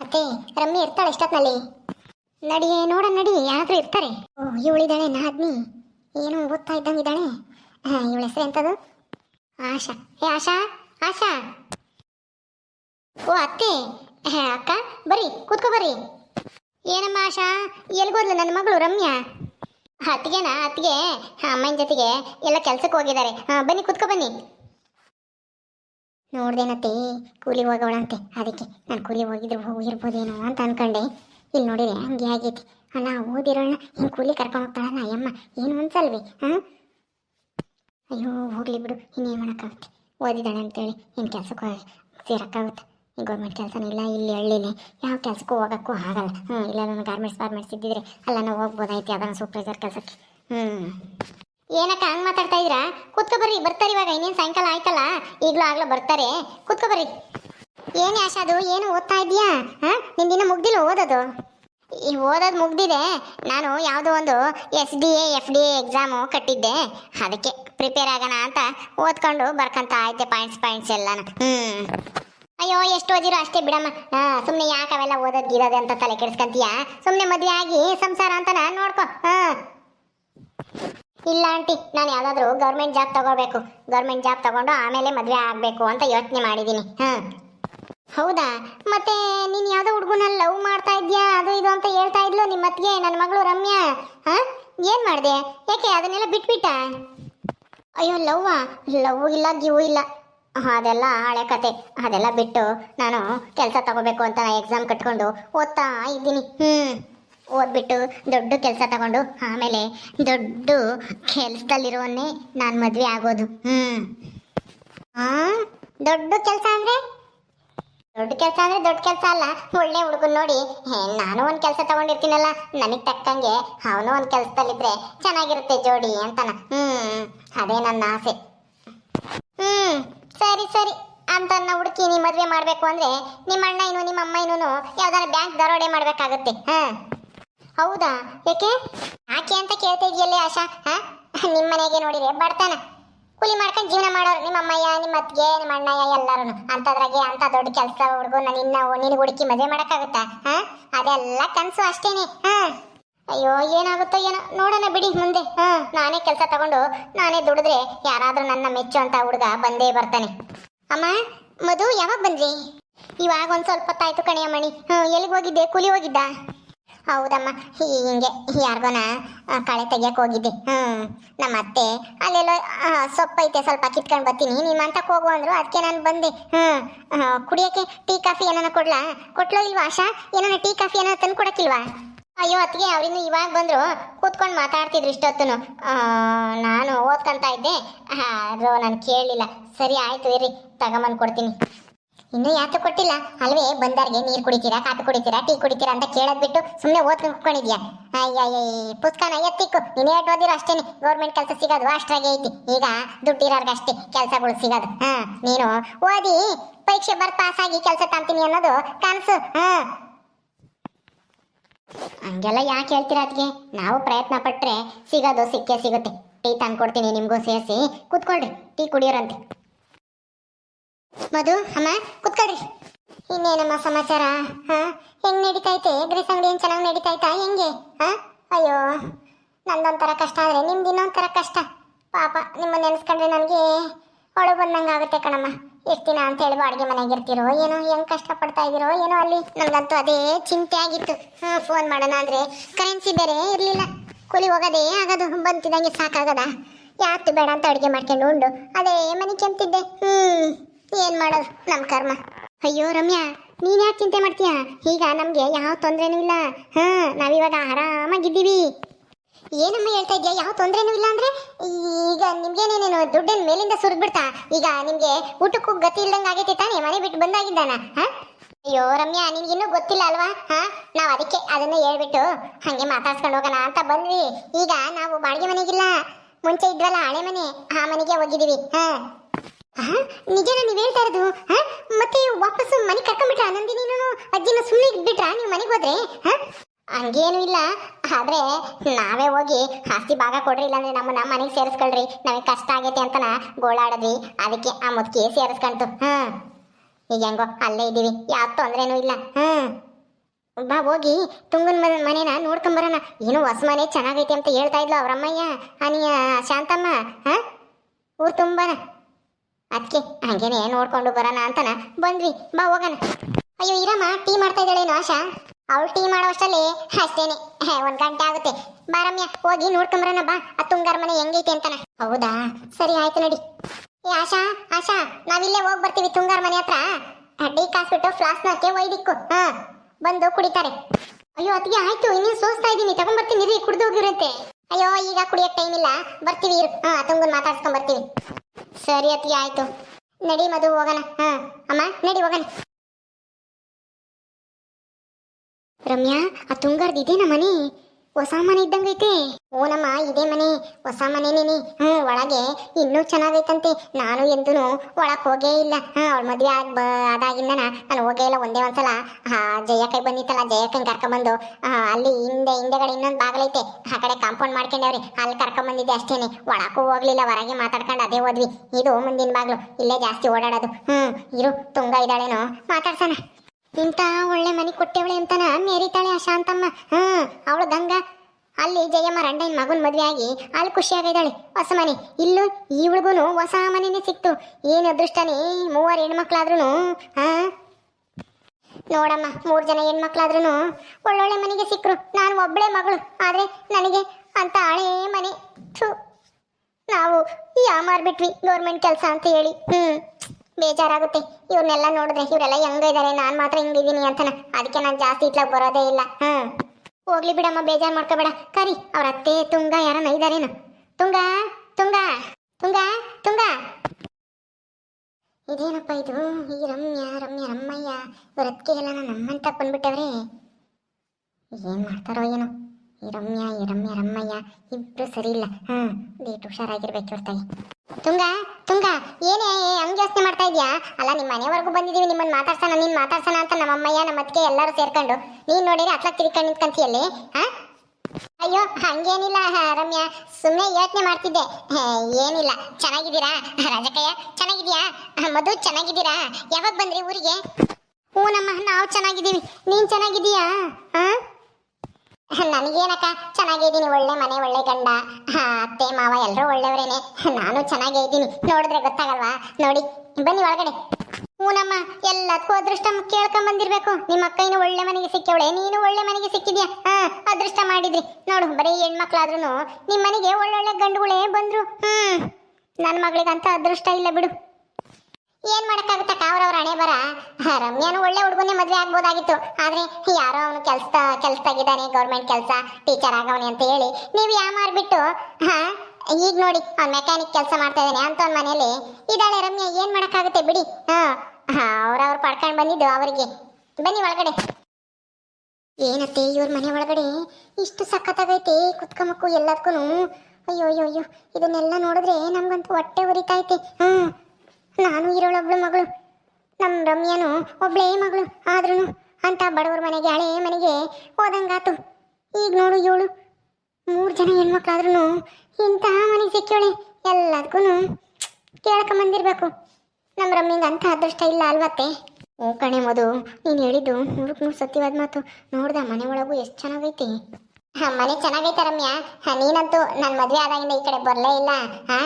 ಅತ್ತೆ, ರಮ್ಯ ಇರ್ತಾಳೆ ಇಷ್ಟೊತ್ನಲ್ಲಿ. ನಡಿ ನೋಡ ನಡಿ, ಯಾರಾದ್ರೂ ಇರ್ತಾರೆ. ಓ, ಇವಳಿದ್ದಾಳೆ ನಾದ್ನಿ ಏನು ಓದ್ತಾ ಇದ್ದಂಗಿದ್ದಾಳೆ ಹಾ, ಇವಳ ಹೆಸರು ಎಂತದು? ಆಶಾ. ಏ, ಆಶಾ ಆಶಾ. ಓ, ಅತ್ತೆ. ಅಕ್ಕ, ಬರ್ರಿ, ಕೂತ್ಕೋ ಬರ್ರಿ. ಏನಮ್ಮ ಆಶಾ ಎಲ್ಗೋದ್ಲು ನನ್ನ ಮಗಳು ರಮ್ಯಾ? ಅತ್ತಿಗೆನಾ, ಅತ್ತಿಗೆ? ಅಮ್ಮನ ಜೊತೆಗೆ ಎಲ್ಲ ಕೆಲ್ಸಕ್ಕೆ ಹೋಗಿದ್ದಾರೆ. ಹಾ, ಬನ್ನಿ, ಕೂತ್ಕೋ ಬನ್ನಿ. ನೋಡ್ದೇನತ್ತೆ ಕೂಲಿ ಹೋಗೋಳಂತೆ ಅದಕ್ಕೆ ನಾನು ಕೂಲಿ ಹೋಗಿದ್ರು ಹೋಗಿರ್ಬೋದೇನೋ ಅಂತ ಅನ್ಕೊಂಡೆ. ಇಲ್ಲಿ ನೋಡಿದ್ರೆ ಹಂಗೆ ಆಗೈತಿ. ಅಲ್ಲ ಓದಿರೋಣ ಹಿಂಗೆ ಕೂಲಿ ಕರ್ಕೊಂಡು ಹೋಗ್ತಾಳಲ್ಲ ಅಯ್ಯಮ್ಮ, ಏನು ಅನ್ಸಲ್ವಿ ಹಾಂ? ಅಯ್ಯೋ, ಹೋಗ್ಲಿ ಬಿಡು, ಇನ್ನೇನು ಮಾಡೋಕ್ಕಾಗುತ್ತೆ? ಓದಿದ್ದಾಳೆ ಅಂತೇಳಿ, ಏನು ಕೆಲಸಕ್ಕೆ ಸೇರೋಕ್ಕಾಗುತ್ತೆ? ಗೌರ್ಮೆಂಟ್ ಕೆಲಸನೂ ಇಲ್ಲ, ಇಲ್ಲಿ ಹಳ್ಳಿಲಿ ಯಾವ ಕೆಲಸಕ್ಕೂ ಹೋಗೋಕ್ಕೂ ಆಗಲ್ಲ. ಹ್ಞೂ ಇಲ್ಲ, ನಾನು ಗಾರ್ಮೆಂಟ್ಸ್ ಗಾರ್ಮೆಂಟ್ಸ್ ಇದ್ದಿದ್ರೆ ಅಲ್ಲ, ನಾವು ಹೋಗ್ಬೋದಾಯ್ತು, ಯಾವ್ದಾನ ಸೂಪರ್ವೈಸರ್ ಕೆಲಸಕ್ಕೆ. ಹ್ಞೂ ಏನಕ್ಕ ಹಂಗೆ ಮಾತಾಡ್ತಾ ಇದ್ದೀರಾ? ಕೂತ್ಕೊ ಬರ್ರಿ, ಬರ್ತಾರೆ ಇವಾಗ, ಇನ್ನೇನು ಸಾಯಂಕಾಲ ಆಯ್ತಲ್ಲ? ಈಗಲೂ ಆಗ್ಲೂ ಬರ್ತಾರೆ. ಕೂತ್ಕೊ ಬರ್ರಿ. ಏನು ಆಶಾದು ಏನು ಓದ್ತಾ ಇದೀಯಾ ಹಾಂ? ನಿಂದಿನ ಮುಗ್ದಿಲ್ಲ ಓದೋದು? ಈ ಓದೋದು ಮುಗ್ದಿದೆ. ನಾನು ಯಾವುದೋ ಒಂದು S D A F D A exam ಕಟ್ಟಿದ್ದೆ. ಅದಕ್ಕೆ ಪ್ರಿಪೇರ್ ಆಗೋಣ ಅಂತ ಓದ್ಕೊಂಡು ಬರ್ಕೊಂತ ಆಯ್ತೆ ಪಾಯಿಂಟ್ಸ್ ಪಾಯಿಂಟ್ಸ್ ಎಲ್ಲಾನು. ಹ್ಞೂ ಅಯ್ಯೋ, ಎಷ್ಟು ಓದಿರೋ ಅಷ್ಟೇ ಬಿಡಮ್ಮ. ಹಾ ಸುಮ್ಮನೆ ಯಾಕೆ ಅವೆಲ್ಲ ಓದೋದು ಗಿರೋದು ಅಂತ ತಲೆ ಕೆಡಿಸ್ಕೊಂತೀಯ? ಸುಮ್ಮನೆ ಮದುವೆ ಆಗಿ ಸಂಸಾರ ಅಂತನ ನೋಡ್ಕೊ. ಹಾ. ಇಲ್ಲ ಆಂಟಿ, ನಾನು ಯಾವುದಾದ್ರೂ ಗೌರ್ಮೆಂಟ್ ಜಾಬ್ ತಗೋಬೇಕು ಗೌರ್ಮೆಂಟ್ ಜಾಬ್ ತಗೊಂಡು ಆಮೇಲೆ ಮದುವೆ ಆಗಬೇಕು ಅಂತ ಯೋಚನೆ ಮಾಡಿದ್ದೀನಿ ಹಾಂ. ಹೌದಾ? ಮತ್ತೆ ನೀನು ಯಾವುದೋ ಹುಡುಗನ ಲವ್ ಮಾಡ್ತಾ ಇದ್ಯಾ? ಅದು ಇದು ಅಂತ ಹೇಳ್ತಾ ಇದ್ಲು ನಿಮ್ಮತ್ತಿಗೆ ನನ್ನ ಮಗಳು ರಮ್ಯಾ. ಹಾಂ? ಏನು ಮಾಡಿದೆ? ಯಾಕೆ ಅದನ್ನೆಲ್ಲ ಬಿಟ್ಬಿಟ್ಟ? ಅಯ್ಯೋ ಲವ್ವಾ ಲವ್ ಇಲ್ಲ ಗಿವ್ ಇಲ್ಲ. ಅದೆಲ್ಲ ಹಳೆ ಕತೆ. ಅದೆಲ್ಲ ಬಿಟ್ಟು ನಾನು ಕೆಲಸ ತಗೋಬೇಕು ಅಂತ ಎಕ್ಸಾಮ್ ಕಟ್ಕೊಂಡು ಓದ್ತಾ ಇದ್ದೀನಿ. ಹ್ಞೂ ಓದ್ಬಿಟ್ಟು ದೊಡ್ಡ ಕೆಲಸ ತಗೊಂಡು ಆಮೇಲೆ ದೊಡ್ಡ ಕೆಲಸದಲ್ಲಿರೋವನ್ನೇ ನಾನು ಮದುವೆ ಆಗೋದು. ಹ್ಮ್. ದೊಡ್ಡ ಕೆಲಸ ಅಂದ್ರೆ? ದೊಡ್ಡ ಕೆಲಸ ಅಂದ್ರೆ ದೊಡ್ಡ ಕೆಲಸ ಅಲ್ಲ. ಒಳ್ಳೆ ಹುಡುಗನ್ ನೋಡಿ. ನಾನು ಒಂದ್ ಕೆಲಸ ತಗೊಂಡಿರ್ತೀನಲ್ಲ. ನನಗ್ ತಕ್ಕಂಗೆ ಅವನು ಒಂದ್ ಕೆಲ್ಸದಲ್ಲಿದ್ರೆ ಚೆನ್ನಾಗಿರುತ್ತೆ ಜೋಡಿ ಅಂತಾನ. ಹ್ಮ್. ಅದೇ ನನ್ನ ಆಸೆ. ಹ್ಮ್. ಸರಿ ಸರಿ. ಅಂತನ್ನ ಹುಡುಕಿ ನೀ ಮದ್ವೆ ಮಾಡ್ಬೇಕು ಅಂದ್ರೆ ನಿಮ್ಮ ಅಣ್ಣ ಇನ್ನು ನಿಮ್ಮ ಅಮ್ಮ ಇನ್ನೂ ಯಾವ್ದಾರ ಬ್ಯಾಂಕ್ ದರೋಡೆ ಮಾಡ್ಬೇಕಾಗತ್ತೆ. ಹಾ. ಹೌದಾ? ಯಾಕೆ? ಯಾಕೆ ಅಂತ ಕೇಳ್ತಾ ಇದೆಯಲ್ಲೇ ಆಶಾ, ಹಾ? ನಿಮ್ಮ ಮನೆಗೆ ನೋಡಿದ್ರೆ ಬಡತನ ಕೂಲಿ ಮಾಡ್ಕೊಂಡು ಜೀವನ ಮಾಡೋರು, ನಿಮ್ಮ ಅಮ್ಮಯ್ಯ, ನಿಮ್ಮ ಅತ್ತಿಗೆ, ನಿಮ್ಮ ಅಣ್ಣಯ್ಯ ಎಲ್ಲರೂ ಅಂಥದ್ರಾಗೆ ಅಂತ ದೊಡ್ಡ ಕೆಲಸ ಹುಡುಗನ ನಿನ್ನ ನಿನಗೆ ಹುಡುಕಿ ಮದುವೆ ಮಾಡೋಕ್ಕಾಗುತ್ತಾ, ಹಾ? ಅದೆಲ್ಲ ಕನಸು ಅಷ್ಟೇನೆ, ಹಾ? ಅಯ್ಯೋ, ಏನಾಗುತ್ತೋ ಏನೋ, ನೋಡೋಣ ಬಿಡಿ ಮುಂದೆ, ಹಾ? ನಾನೇ ಕೆಲಸ ತಗೊಂಡು ನಾನೇ ದುಡಿದ್ರೆ ಯಾರಾದರೂ ನನ್ನ ಮೆಚ್ಚು ಅಂತ ಹುಡುಗ ಬಂದೇ ಬರ್ತಾನೆ. ಅಮ್ಮ, ಮಧು ಯಾವಾಗ ಬಂದ್ರಿ? ಇವಾಗ ಒಂದು ಸ್ವಲ್ಪ ಹೊತ್ತಾಯ್ತು ಕಣಿಯ ಮಣಿ ಹ್ಞೂ ಎಲ್ಲಿಗೆ ಹೋಗಿದ್ದೆ? ಕೂಲಿ ಹೋಗಿದ್ದ? ಹೌದಮ್ಮ ಹಿಂಗೆ ಯಾರಿಗೋನ ಕಳೆ ತೆಗಿಯಕ್ಕೆ ಹೋಗಿದ್ದೆ. ಹ್ಞೂ ನಮ್ಮ ಅತ್ತೆ, ಅಲ್ಲೆಲ್ಲೋ ಸೊಪ್ಪೈತೆ ಸ್ವಲ್ಪ ಕಿತ್ಕೊಂಡು ಬರ್ತೀನಿ. ನಿಮ್ಮ ಅಂತ ಹೋಗು ಅದಕ್ಕೆ ನಾನು ಬಂದೆ. ಹ್ಞೂ ಕುಡಿಯೋಕ್ಕೆ ಟೀ, ಕಾಫಿ ಏನಾನ ಕೊಡ್ಲಾ? ಕೊಟ್ಲೋ ಇಲ್ವಾ ಆಶಾ? ಏನಾನ ಟೀ, ಕಾಫಿ ಏನಾನ ತಂದು ಕೊಡಕ್ಕಿಲ್ವಾ? ಅಯ್ಯೋ, ಅತ್ತಿಗೆ ಅವರಿನ್ನು ಇವಾಗ ಬಂದ್ರು, ಕೂತ್ಕೊಂಡು ಮಾತಾಡ್ತಿದ್ರು ಇಷ್ಟೊತ್ತು ನಾನು ಓದ್ಕೊಂತ ಇದ್ದೆ. ಅದು ನಾನು ಕೇಳಲಿಲ್ಲ. ಸರಿ, ಆಯ್ತು, ಇರಿ, ತಗೊಂಬಂದು ಕೊಡ್ತೀನಿ. ಇನ್ನೂ ಯಾಕೆ ಕೊಟ್ಟಿಲ್ಲ? ಅಲ್ವೇ, ಬಂದಾರ್ಗೆ ನೀರು ಕುಡಿತೀರಾ, ಕಾಫಿ ಕುಡಿತೀರಾ, ಟೀ ಕುಡಿತೀರಾ ಅಂತ ಕೇಳೋದ್ ಬಿಟ್ಟು ಸುಮ್ಮನೆ ಓದ್ ಕುತ್ಕೊಂಡಿದ್ಯಾ? ಅಯ್ಯ ಪುಸ್ತಕನ ಎತ್ತಿಕ್ಕು ನೀನು ಏಟ್ ಓದಿರೋ ಅಷ್ಟೇನೆ ಗೌರ್ಮೆಂಟ್ ಕೆಲಸ ಸಿಗೋದು ಅಷ್ಟಾಗೆ ಐತಿ ಈಗ ದುಡ್ಡಿರೋರ್ಗೆ ಅಷ್ಟೇ ಕೆಲಸಗಳು ಸಿಗೋದು ಹಾ ನೀನು ಓದಿ ಪರೀಕ್ಷೆ ಬರ್ ಪಾಸ್ ಆಗಿ ಕೆಲಸ ತಾಂತೀನಿ ಅನ್ನೋದು ಕನಸು ಹಾ ಹಂಗೆಲ್ಲ ಯಾಕೆ ಹೇಳ್ತೀರಾ ಅದಕ್ಕೆ ನಾವು ಪ್ರಯತ್ನ ಪಟ್ರೆ ಸಿಗೋದು ಸಿಕ್ಕೇ ಸಿಗುತ್ತೆ ಟೀ ತಂದು ಕೊಡ್ತೀನಿ ನಿಮಗೂ ಸೇರಿಸಿ ಕೂತ್ಕೊಳ್ರಿ ಟೀ ಕುಡಿಯೋರಂತೆ ಮಧು, ಅಮ್ಮ, ಕುತ್ಕೊಳ್ರಿ. ಇನ್ನೇನಮ್ಮ ಸಮಾಚಾರ, ಹಾ? ಹೆಂಗ್ ನಡೀತೈತೆ? ಗ್ರೀಸ್ ಅಂಗಡಿ ಏನ್ ಚೆನ್ನಾಗಿ ನಡೀತೈತಾ? ಹೆಂಗೆ? ಹಾ? ಅಯ್ಯೋ, ನಂದೊಂಥರ ಕಷ್ಟ ಆದ್ರೆ ನಿಮ್ದು ಇನ್ನೊಂಥರ ಕಷ್ಟ. ಪಾಪ, ನಿಮ್ಮ ನೆನೆಸ್ಕೊಂಡ್ರೆ ನನಗೆ ಹೊಳೆ ಬಂದಂಗೆ ಆಗುತ್ತೆ ಕಣಮ್ಮ. ಎಷ್ಟು ದಿನ ಅಂತ ಹೇಳಿ ಅಡುಗೆ ಮನೆಗೆ ಇರ್ತಿರೋ? ಏನೋ ಹೆಂಗ್ ಕಷ್ಟ ಪಡ್ತಾ ಇದೀರೋ ಏನೋ ಅಲ್ಲಿ ನನಗಂತೂ ಅದೇ ಚಿಂತೆ ಆಗಿತ್ತು. ಹಾ ಫೋನ್ ಮಾಡೋಣ ಅಂದ್ರೆ ಕರೆನ್ಸಿ ಬೇರೆ ಇರಲಿಲ್ಲ. ಕೂಲಿ ಹೋಗೋದೇ ಆಗೋದು. ಬಂತಿದಂಗೆ ಸಾಕಾಗದ. ಯಾತು ಬೇಡ ಅಂತ ಅಡುಗೆ ಮಾಡ್ಕೊಂಡು ಉಂಡು. ಅದೇ ಮನೆ ಕೆಂತಿದ್ದೆ ಹ್ಮ್. ಏನ್ ಮಾಡೋದು? ನಮ್ಮ ಕರ್ಮ. ಅಯ್ಯೋ ರಮ್ಯಾ, ನೀನ್ ಯಾಕೆ ಚಿಂತೆ ಮಾಡ್ತೀಯಾ? ಈಗ ನಮ್ಗೆ ಯಾವ ತೊಂದ್ರೆನೂ ಇಲ್ಲ. ಹಾ, ನಾವಿವಾಗ ಆರಾಮಾಗಿದ್ದೀವಿ. ಏನಮ್ಮ ಹೇಳ್ತಾ ಇದ್ಯಾ ಯಾವ ತೊಂದ್ರೆನೂ ಇಲ್ಲ ಅಂದ್ರೆ? ಈಗ ನಿಮ್ಗೇನೇನೇನು ದುಡ್ಡೇನು ಮೇಲಿಂದ ಸುರಿದ್ಬಿಡ್ತಾ? ಈಗ ನಿಮ್ಗೆ ಊಟಕ್ಕೂ ಗತಿ ಇಲ್ದಂಗೆ ಆಗೈತಿ ತಾನೇ? ಮನೆ ಬಿಟ್ಟು ಬಂದಾಗಿದ್ದಾನ? ಹಾ? ಅಯ್ಯೋ ರಮ್ಯಾ ನಿನ್ಗಿನ್ನೂ ಗೊತ್ತಿಲ್ಲ ಅಲ್ವಾ? ಹಾ, ನಾವ್ ಅದಕ್ಕೆ ಅದನ್ನ ಹೇಳ್ಬಿಟ್ಟು ಹಂಗೆ ಮಾತಾಡ್ಸ್ಕೊಂಡು ಹೋಗೋಣ ಅಂತ ಬಂದ್ವಿ. ಈಗ ನಾವು ಬಾಡಿಗೆ ಮನೆಗಿಲ್ಲ. ಮುಂಚೆ ಇದ್ವಲ್ಲ ಹಳೆ ಮನೆ, ಆ ಮನೆಗೆ ಹೋಗಿದೀವಿ ಹಾ ಆಹಾ, ನಿಜನ ನೀವ್ ಹೇಳ್ತಾ ಇರೋದು ಹಾ? ಮತ್ತೆ ವಾಪಸ್ ಮನೆ ಕರ್ಕೊಂಡ್ಬಿಟ್ರ ನಂದಿನಿನು ಅಜ್ಜಿನ ಸುಮ್ಮನೆ ಬಿಟ್ರ ನೀವು ಮನೆಗೆ ಹೋದ್ರೆ? ಹಂಗೇನು ಇಲ್ಲ. ಆದ್ರೆ ನಾವೇ ಹೋಗಿ ಆಸ್ತಿ ಭಾಗ ಕೊಡ್ರಿ, ಇಲ್ಲಾಂದ್ರೆ ನಮ್ಮನ್ನ ಮನೆಗೆ ಸೇರಿಸ್ಕೊಳ್ರಿ. ನಮಗೆ ಕಷ್ಟ ಆಗೈತೆ ಅಂತನ ಗೋಳಾಡದ್ವಿ. ಅದಕ್ಕೆ ಆ ಮುದ್ಕಿ ಸೇರಿಸ್ಕೊಂತು ಹಾ. ಈಗ ಹೆಂಗೋ ಅಲ್ಲೇ ಇದ್ದೀವಿ ಯಾವ ತೊಂದ್ರೆನೂ ಇಲ್ಲ. ಹ್ಮ್ ಬಾ, ಹೋಗಿ ತುಂಗನ ಮನೆ ಮನೇನ ನೋಡ್ಕೊಂಬರೋಣ ಏನು ಹೊಸ ಮನೆ ಚೆನ್ನಾಗೈತೆ ಅಂತ ಹೇಳ್ತಾ ಇದ್ಲು ಅವ್ರಮ್ಮಯ್ಯ ಅನಿಯ ಶಾಂತಮ್ಮ, ಹಾಂ? ಊರು ತುಂಬಾನ. ಅದಕ್ಕೆ ಹಂಗೇನೆ ನೋಡ್ಕೊಂಡು ಬರೋಣ ಅಂತನ. ಬಂದ್ವಿ, ಬಾ ಹೋಗೋಣ. ಅಯ್ಯೋ, ಇರಮ್ಮ, ಟೀ ಮಾಡ್ತಾ ಇದ್ದಾಳೇನು ಆಶಾ? ಅವಳು ಟೀ ಮಾಡೋ ಅಷ್ಟರಲ್ಲಿ ಅಷ್ಟೇನೆ ಒಂದ್ ಗಂಟೆ ಆಗುತ್ತೆ. ಬಾ ರಮ್ಯಾ, ಹೋಗಿ ನೋಡ್ಕೊಂಬರೋಣ, ಬಾ. ಆ ತುಂಗಾರ ಮನೆ ಹೆಂಗೈತೆ ಅಂತಾನ. ಹೌದಾ? ಸರಿ, ಆಯ್ತು ನಡಿ. ಏ, ಆಶಾ ಆಶಾ, ನಾವಿಲ್ಲೇ ಹೋಗಿ ಬರ್ತೀವಿ ತುಂಗಾರ ಮನೆ ಹತ್ರ. ಟೀ ಕಾಸ್ಬಿಟ್ಟು ಫ್ಲಾಸ್ನ ಹಾಕಿ ಒಯ್ದಿಕ್ಕು. ಹಾ, ಬಂದು ಕುಡಿತಾರೆ. ಅಯ್ಯೋ ಅದಕ್ಕೆ ಆಯ್ತು, ಇನ್ನೇನು ಸೋಸ್ತಾ ಇದ್ದೀನಿ. ತಗೊಂಡ್ಬರ್ತೀನಿ ಕುಡ್ದು ಹೋಗಿರುತ್ತೆ ಅಯ್ಯೋ, ಈಗ ಕುಡಿಯೋ ಟೈಮ್ ಇಲ್ಲ. ಬರ್ತೀವಿ ಹಾ, ತುಂಗನ್ ಮಾತಾಡ್ಸ್ಕೊಂಡ್ ಬರ್ತೀವಿ ಸರಿ ಅತಿ ಆಯ್ತು. ನಡಿ ಮದು ಹೋಗೋಣ. ಹಾ, ಅಮ್ಮ, ನಡಿ, ಹೋಗೋಣ. ರಮ್ಯಾ, ಆ ತುಂಗಾರ್ದಿದೆ ನಮ್ಮನೆ ಮನೆ? ಹೊಸ ಮನೆ ಇದ್ದಂಗೈತೆ ಓನಮ್ಮ ಇದೇ ಮನೆ, ಹೊಸ ಮನೆನೇನಿ ಹ್ಮ್, ಒಳಗೆ ಇನ್ನೂ ಚೆನ್ನಾಗೈತಂತೆ. ನಾನು ಎಂದೂ ಒಳಕ್ ಹೋಗೇ ಇಲ್ಲ. ಹಾಂ ಅವಳ ಮದ್ವೆ ಆಗ ಅದಾಗಿಂದ ನಾನು ಹೋಗೇ ಇಲ್ಲ ಒಂದೇ ಒಂದ್ಸಲ. ಹಾ ಜಯಕೈ ಬಂದಿತ್ತಲ್ಲ ಕೈ ಕರ್ಕೊಂಬಂದು. ಅಲ್ಲಿ ಹಿಂದೆ, ಹಿಂದೆಗಡೆ ಇನ್ನೊಂದು ಬಾಗಲೈತೆ ಆ ಕಡೆ ಕಾಂಪೌಂಡ್ ಮಾಡ್ಕೊಂಡವ್ರಿ, ಅಲ್ಲಿ ಕರ್ಕೊಂಬಂದಿದ್ದೆ ಅಷ್ಟೇನೆ. ಒಳಕ್ಕೂ ಹೋಗ್ಲಿಲ್ಲ, ಹೊರಗೆ ಮಾತಾಡ್ಕೊಂಡು ಅದೇ ಹೋದ್ವಿ. ಇದು ಮುಂದಿನ ಬಾಗ್ಲು. ಇಲ್ಲೇ ಜಾಸ್ತಿ ಓಡಾಡೋದು. ಹ್ಮ್, ಇರು, ತುಂಗ ಇದ್ದಾಳೇನೋ. ಮಾತಾಡ್ಸೋಣ. ಇಂತ ಒಳ್ಳೆ ಮನೆ ಕೊಟ್ಟೆವಳೆ ಅಂತಾನ ಮೇರಿತಾಳೆ ಆ ಶಾಂತಮ್ಮ ಹ್ಮ್, ಅವಳು ಗಂಗಾ. ಅಲ್ಲಿ ಜಯಮ್ಮ ರಂಡೈನ್ ಮಗನ ಮದುವೆ ಆಗಿ ಅಲ್ಲಿ ಖುಷಿಯಾಗಿದ್ದಾಳೆ. ಹೊಸ ಮನೆ. ಇಲ್ಲೂ ಇವಳಿಗೂ ಹೊಸ ಮನೆನೇ ಸಿಕ್ತು. ಏನು ಅದೃಷ್ಟನೇ ಮೂವರು ಹೆಣ್ಮಕ್ಳಾದ್ರೂ ಹಾ? ನೋಡಮ್ಮ, ಮೂರು ಜನ ಹೆಣ್ಮಕ್ಳಾದ್ರೂ ಒಳ್ಳೊಳ್ಳೆ ಮನೆಗೆ ಸಿಕ್ಕರು ನಾನು ಒಬ್ಬಳೇ ಮಗಳು. ಆದ್ರೆ ನನಗೆ ಅಂತ ಹಳೇ ಮನೆ. ನಾವು ನಾವು ಯಾಮಾರ್ಬಿಟ್ವಿ ಗೌರ್ಮೆಂಟ್ ಕೆಲಸ ಅಂತ ಹೇಳಿ. ಹ್ಮ್. ಬೇಜಾರಾಗುತ್ತೆ. ಇವ್ರನ್ನೆಲ್ಲ ನೋಡಿದ್ರೆ ಇವರೆಲ್ಲ ಇದಾರೆ, ನಾನು ಮಾತ್ರ ಹಿಂಗಿದ್ದೀನಿ ಅಂತನ. ಅದಕ್ಕೆ ನಾನು ಜಾಸ್ತಿ ಇಟ್ಲಾಗ ಬರೋದೇ ಇಲ್ಲ. ಹ್ಞೂ ಹೋಗ್ಲಿ ಬಿಡಮ್ಮ, ಬೇಜಾರು ಮಾಡ್ಕೋಬೇಡ. ಕರಿ, ಅವ್ರ ಅತ್ತೆ ತುಂಗ ಯಾರನ್ನ ಇದಾರೇನು? ತುಂಗ ತುಂಗ ತುಂಗ ತುಂಗ. ಇದೇನಪ್ಪ ಇದು? ಈ ರಮ್ಯ ರಮ್ಯ ರಮ್ಮಯ್ಯ, ಇವ್ರ ಅತ್ತಿಗೆ ಎಲ್ಲ ನಮ್ಮಂತ ಬಂದ್ಬಿಟ್ಟವ್ರೆ. ಏನ್ ಮಾಡ್ತಾರೋ ಏನೋ. ಈ ರಮ್ಯ ಈ ರಮ್ಯ, ರಮ್ಮಯ್ಯ, ಇಬ್ರು ಸರಿ ಇಲ್ಲ. ಹ್ಮ್ ಡೇಟ್ ಹುಷಾರಾಗಿರ್ಬೇಕು ಇವ್ರತಾಗಿ ತುಂಗ ತುಂಗ, ಏನೇ ಹಂಗ್ ಯೋಚನೆ ಮಾಡ್ತಾ ಇದ್ಯಾ? ಅಲ್ಲ ನಿಮ್ಮ ಮನೆವರೆಗೂ ಬಂದಿದೀವಿ ನಿಮ್ಮನ್ನ ಮಾತಾಡ್ಸೋಣ, ನೀನ್ ಮಾತಾಡ್ಸೋಣ ಅಂತ ನಮ್ಮ ಅಮ್ಮಯ್ಯ ನಮ್ಮ ಅತ್ತಿಗೆ ಎಲ್ಲರೂ ಸೇರ್ಕೊಂಡು ನೀನು ನೋಡಿದ್ರೆ ಅಟ್ಲ ತಿರ್ಕೊಂಡು ನಿಂತ್ಕಂತೀಯಲ್ಲಿ ಹಾ? ಅಯ್ಯೋ, ಹಂಗೇನಿಲ್ಲ, ರಮ್ಯ ಸುಮ್ಮನೆ ಯೋಚನೆ ಮಾಡ್ತಿದ್ದೆ. ಏನಿಲ್ಲ. ಚೆನ್ನಾಗಿದ್ದೀರಾ? ರಾಜಕಯ್ಯ ಚೆನ್ನಾಗಿದ್ಯಾ ಮಧು, ಚೆನ್ನಾಗಿದ್ದೀರಾ? ಯಾವಾಗ ಬಂದ್ರಿ ಊರಿಗೆ? ಹ್ಞೂನಮ್ಮ ನಾವು ಚೆನ್ನಾಗಿದ್ದೀವಿ. ನೀನ್ ಚೆನ್ನಾಗಿದ್ದೀಯಾ? ಹಾ? ನನಗೇನಕ್ಕ? ಚೆನ್ನಾಗಿದ್ದೀನಿ, ಒಳ್ಳೆ ಮನೆ, ಒಳ್ಳೆ ಗಂಡ. ಅತ್ತೆ, ಮಾವ ಎಲ್ಲರೂ ಒಳ್ಳೆಯವರೇನೆ. ನಾನು ಚೆನ್ನಾಗೇ ಇದ್ದೀನಿ. ನೋಡಿದ್ರೆ ಗೊತ್ತಾಗಲ್ವಾ? ನೋಡಿ, ಬನ್ನಿ ಒಳಗಡೆ. ಊನಮ್ಮ ಎಲ್ಲದಕ್ಕೂ ಅದೃಷ್ಟ ಕೇಳ್ಕೊಂಡ್ ಬಂದಿರ್ಬೇಕು. ನಿಮ್ಮ ಅಕ್ಕ ಒಳ್ಳೆ ಮನೆಗೆ ಸಿಕ್ಕವಳೆ. ನೀನು ಒಳ್ಳೆ ಮನೆಗೆ ಸಿಕ್ಕಿದ್ಯಾ? ಹಾ, ಅದೃಷ್ಟ ಮಾಡಿದ್ರಿ. ನೋಡು, ಬರೀ ಹೆಣ್ಮಕ್ಳಾದ್ರೂ ನಿಮ್ಮ ಮನೆಗೆ ಒಳ್ಳೊಳ್ಳೆ ಗಂಡುಗಳೇ ಬಂದ್ರು. ಹ್ಮ್ ನನ್ನ ಮಗಳಿಗಂತ ಅದೃಷ್ಟ ಇಲ್ಲ ಬಿಡು. ಏನ್ ಮಾಡಕ್ಕಾಗತ್ತಾ ಅವ್ರ ಹಣೆ ಬರ? ರಮ್ಯಾನು ಒಳ್ಳೆ ಹುಡುಗನೇ ಮದ್ವೆ ಆಗ್ಬೋದಾಗಿತ್ತು. ಆದ್ರೆ ಯಾರೋ ಅವನು ಕೆಲ್ಸ ಕೆಲ್ಸದಾಗಿದ್ದಾನೆ ಗೌರ್ಮೆಂಟ್ ಕೆಲಸ ಟೀಚರ್ ಆಗವನೆ ಅಂತ ಹೇಳಿ ನೀವು ಯಾ ಮಾರ್ಬಿಟ್ಟು, ಹಾ? ಈಗ ನೋಡಿ, ಅವ್ನ್ ಮೆಕ್ಯಾನಿಕ್ ಕೆಲಸ ಮಾಡ್ತಾ ಇದ್ದಾನೆ ಅಂತ ಅವ್ನ ಮನೇಲಿ. ಇದ್ದಾಳೆ ರಮ್ಯಾ, ಏನ್ ಮಾಡಕ್ಕಾಗುತ್ತೆ ಬಿಡಿ? ಹಾ ಹಾ ಅವ್ರವ್ರು ಪಡ್ಕೊಂಡ್ ಬಂದಿದ್ದು ಅವರಿಗೆ. ಬನ್ನಿ ಒಳಗಡೆ. ಏನತ್ತೆ ಇವ್ರ ಮನೆ ಒಳಗಡೆ? ಇಷ್ಟು ಸಖತ್ತಾಗೈತೆ, ಕುತ್ಕಮಕ್ಕು ಎಲ್ಲದಕ್ಕೂ ಅಯ್ಯೋ ಅಯ್ಯೋ ಅಯ್ಯೋ, ಇದನ್ನೆಲ್ಲ ನೋಡಿದ್ರೆ ನಮ್ಗಂತೂ ಹೊಟ್ಟೆ ಉರಿತೈತೆ ಹ್ಮ್. ನಾನು ಇರೋಳೊಬ್ಳು ಮಗಳು. ನಮ್ಮ ರಮ್ಯನು ಒಬ್ಳೇ ಮಗಳು ಆದ್ರೂ ಅಂತ ಬಡವ್ರ ಮನೆಗೆ ಹಳೆ ಮನೆಗೆ ಹೋದಂಗಾತು. ಈಗ ನೋಡು ಇವಳು. ಮೂರು ಜನ ಹೆಣ್ಮಕ್ಳಾದ್ರೂ ಇಂಥ ಮನೆಗೆ ಸಿಕ್ಕೋಳೆ ಎಲ್ಲದಕ್ಕೂ ಕೇಳ್ಕೊಂಬಂದಿರ್ಬೇಕು. ನಮ್ಮ ರಮ್ಯಂಗೆ ಅಂಥ ಅದೃಷ್ಟ ಇಲ್ಲ ಅಲ್ವತ್ತೆ? ಓ ಕಣೆ ಮಧು ನೀನು ಹೇಳಿದ್ದು ನೂರಕ್ಕೆ ನೂರು ಸತ್ಯವಾದ ಮಾತು. ನೋಡ್ದ ಮನೆ ಒಳಗೂ ಎಷ್ಟು ಚೆನ್ನಾಗೈತಿ. ಮನೆ ಚೆನ್ನಾಗೈತೆ ರಮ್ಯಾ. ಹಾ, ನೀನಂತೂ ನನ್ನ ಮದುವೆ ಆದಾಗಿಂದ ಈ ಕಡೆ ಬರಲೇ ಇಲ್ಲ ಹೇ,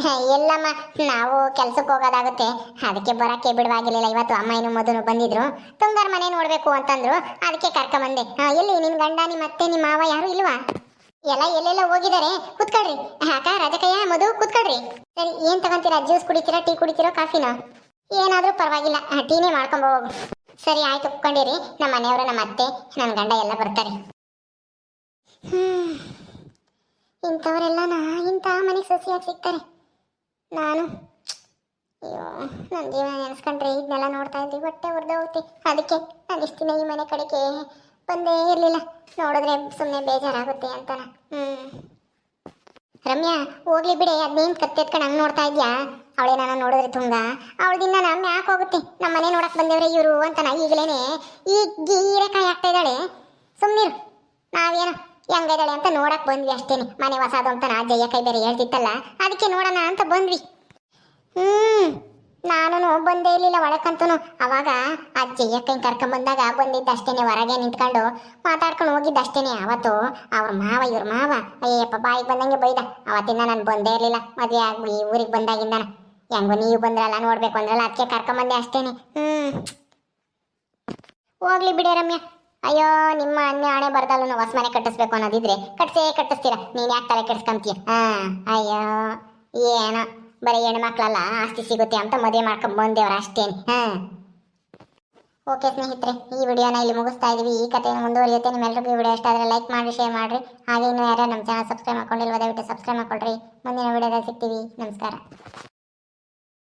ಎಲ್ಲಮ್ಮ ನಾವು ಕೆಲ್ಸಕ್ಕೆ ಹೋಗೋದಾಗುತ್ತೆ. ಅದಕ್ಕೆ ಬರಕ್ಕೆ ಬಿಡುವಾಗಿರ್ಲಿಲ್ಲ ಇವತ್ತು. ಅಮ್ಮ ಏನು ಮೊದಲು ಬಂದಿದ್ರು. ತುಂಗಾರ ಮನೆ ನೋಡಬೇಕು ಅಂತಂದ್ರು. ಅದಕ್ಕೆ ಕರ್ಕೊಂಬಂದೆ ಬಂದೆ. ಎಲ್ಲಿ? ನಿನ್ ಗಂಡ ನಿಮ್ಮ ಅತ್ತೆ ನಿಮ್ಮ ಮಾವ ಯಾರು ಇಲ್ವಾ? ಎಲ್ಲ ಎಲ್ಲೆಲ್ಲ ಹೋಗಿದ್ದಾರೆ. ಕುತ್ಕೊಳ್ರಿ. ಅಕ್ಕ, ರಾಜಕಯ್ಯ, ಮಧು, ಕುತ್ಕೊಳ್ರಿ. ಸರಿ, ಏನ್ ತಗೊಂತೀರಾ? ಜ್ಯೂಸ್ ಕುಡಿತೀರಾ, ಟೀ ಕುಡಿತೀರೋ, ಕಾಫಿನಾ? ಏನಾದ್ರೂ ಪರವಾಗಿಲ್ಲ. ಟೀನೇ ಮಾಡ್ಕೊಂಡ್ ಹೋಗು. ಸರಿ, ಆಯ್ತು ಕೊಂಡಿರಿ ನಮ್ಮ ಮನೆಯವರು, ನಮ್ಮ ಅತ್ತೆ ನನ್ನ ಗಂಡ ಎಲ್ಲ ಬರ್ತಾರೆ. ಹ್ಮ್. ಇಂಥವರೆಲ್ಲನ? ಇಂಥ ಮನೆಗೆ ಸಸಿಯಾಗಿ ಸಿಗ್ತಾರೆ. ನಾನು? ಅಯ್ಯೋ ನನ್ನ ಜೀವನ ನೆನೆಸ್ಕೊಂಡ್ರೆ ಇದನ್ನೆಲ್ಲ ನೋಡ್ತಾ ಇದ್ದೀವಿ ಹೊಟ್ಟೆ ಉರ್ದು ಹೋಗ್ತಿ. ಅದಕ್ಕೆ ನಾನು ಇಷ್ಟು ದಿನ ಈ ಮನೆ ಕಡೆಗೆ ಬಂದೇ ಇರಲಿಲ್ಲ. ನೋಡಿದ್ರೆ ಸುಮ್ಮನೆ ಬೇಜಾರಾಗುತ್ತೆ ಅಂತಾನ. ಹ್ಮ್. ರಮ್ಯಾ, ಹೋಗ್ಲಿ ಬಿಡಿ, ಅದ್ನೇನ್ ಕತ್ತೆತ್ಕೊಂಡು ಹಂಗೆ ನೋಡ್ತಾ ಇದ್ಯಾ? ಅವಳೇ ನಾನು ನೋಡಿದ್ರೆ ತುಂಗ. ಅವಳದಿಂದ ನಮ್ಮ ಯಾಕೆ ಹೋಗುತ್ತೆ? ನಮ್ಮ ಮನೆ ನೋಡಕ್ಕೆ ಬಂದೇವ್ರೆ ಇವರು ಅಂತಾನ ಈಗಲೇನೆ. ಈಗ ಗೀರೆಕಾಯಿ ಆಗ್ತಾ ಇದ್ದಾಳೆ. ಸುಮ್ಮನಿರು ನಾವೇನು ಹೆಂಗಿದ್ದಾಳೆ ಅಂತ ನೋಡಕ್ ಬಂದ್ವಿ ಅಷ್ಟೇನೆ. ಮನೆ ಹೊಸದು ಅಂತ ನಾ ಕೈ ಬೇರೆ ಹೇಳ್ತಿತ್ತಲ್ಲ, ಅದಕ್ಕೆ ನೋಡೋಣ ಅಂತ ಬಂದ್ವಿ. ಹ್ಮ್ ನಾನು ಬಂದೇ ಇರ್ಲಿಲ್ಲ ಒಳಕಂತೂ ಅವಾಗ ಅಜ್ಜಯ್ಯ ಕೈ ಕರ್ಕೊಂಬಂದಾಗ ಬಂದಿದ್ದ ಅಷ್ಟೇನೆ ಹೊರಗೆ ನಿಂತ್ಕೊಂಡು ಮಾತಾಡ್ಕೊಂಡು ಹೋಗಿದ್ದ ಅಷ್ಟೇನೆ ಅವತ್ತು ಅವ್ರ ಮಾವ, ಇವ್ರ ಮಾವ ಅಯ್ಯಪ್ಪ ಬಾಯಿಗೆ ಬಂದಂಗೆ ಬೈದ. ಅವತ್ತಿಂದ ನಾನು ಬಂದೇ ಇರ್ಲಿಲ್ಲ, ಮದುವೆ ಈ ಊರಿಗೆ ಬಂದಾಗಿಂದ ಹೆಂಗೋ ನೀವು ಬಂದ್ರಲ್ಲ, ನೋಡ್ಬೇಕು ಅಂದ್ರಲ್ಲ, ಅದಕ್ಕೆ ಕರ್ಕೊಂಬಂದೆ ಅಷ್ಟೇನೆ. ಹ್ಮ್. ಹೋಗ್ಲಿ ಬಿಡಿ ರಮ್ಯಾ ಅಯ್ಯೋ, ನಿಮ್ಮ ಅನ್ಯ ಹಣೆ ಬರ್ದಲ್ಲೂ ಹೊಸ ಮನೆ ಕಟ್ಟಿಸ್ಬೇಕು ಅನ್ನೋದಿದ್ರೆ ಕಟ್ಸೇ ಕಟ್ಟಿಸ್ತೀರಾ. ನೀನ್ ಯಾಕೆ ತಲೆ ಕೆಡ್ಸ್ಕೊಂತೀಯ? ಹಾ ಅಯ್ಯೋ, ಏನೋ, ಬರೀ ಹೆಣ್ಮಕ್ಳಲ್ಲ, ಆಸ್ತಿ ಸಿಗುತ್ತೆ ಅಂತ ಮದುವೆ ಮಾಡ್ಕೊಂಡ್ ಬಂದೇವ್ರ ಅಷ್ಟೇನೆ. ಹಾ. ಓಕೆ ಸ್ನೇಹಿತರೆ, ಈ ವಿಡಿಯೋನ ಇಲ್ಲಿ ಮುಗಿಸ್ತಾ ಇದೀವಿ. ಈ ಕಥೆಯನ್ನು ಮುಂದುವರಿಯುತ್ತೆ. ನಿಮ್ಮೆಲ್ಲರಿಗೂ ಈ ವಿಡಿಯೋ ಇಷ್ಟ ಆದರೆ ಲೈಕ್ ಮಾಡಿ ಶೇರ್ ಮಾಡಿರಿ. ಹಾಗೆ ಇನ್ನೂ ಯಾರು ನಮ್ಮ ಚಾನಲ್ ಸಬ್ಸ್ಕ್ರೈಬ್ ಮಾಡ್ಕೊಂಡಿಲ್ವ ದಯವಿಟ್ಟು ಸಬ್ಸ್ಕ್ರೈಬ್ ಮಾಡ್ಕೊಳ್ರಿ. ಮುಂದಿನ ವಿಡಿಯೋದಲ್ಲಿ ಸಿಗ್ತೀವಿ. ನಮಸ್ಕಾರ.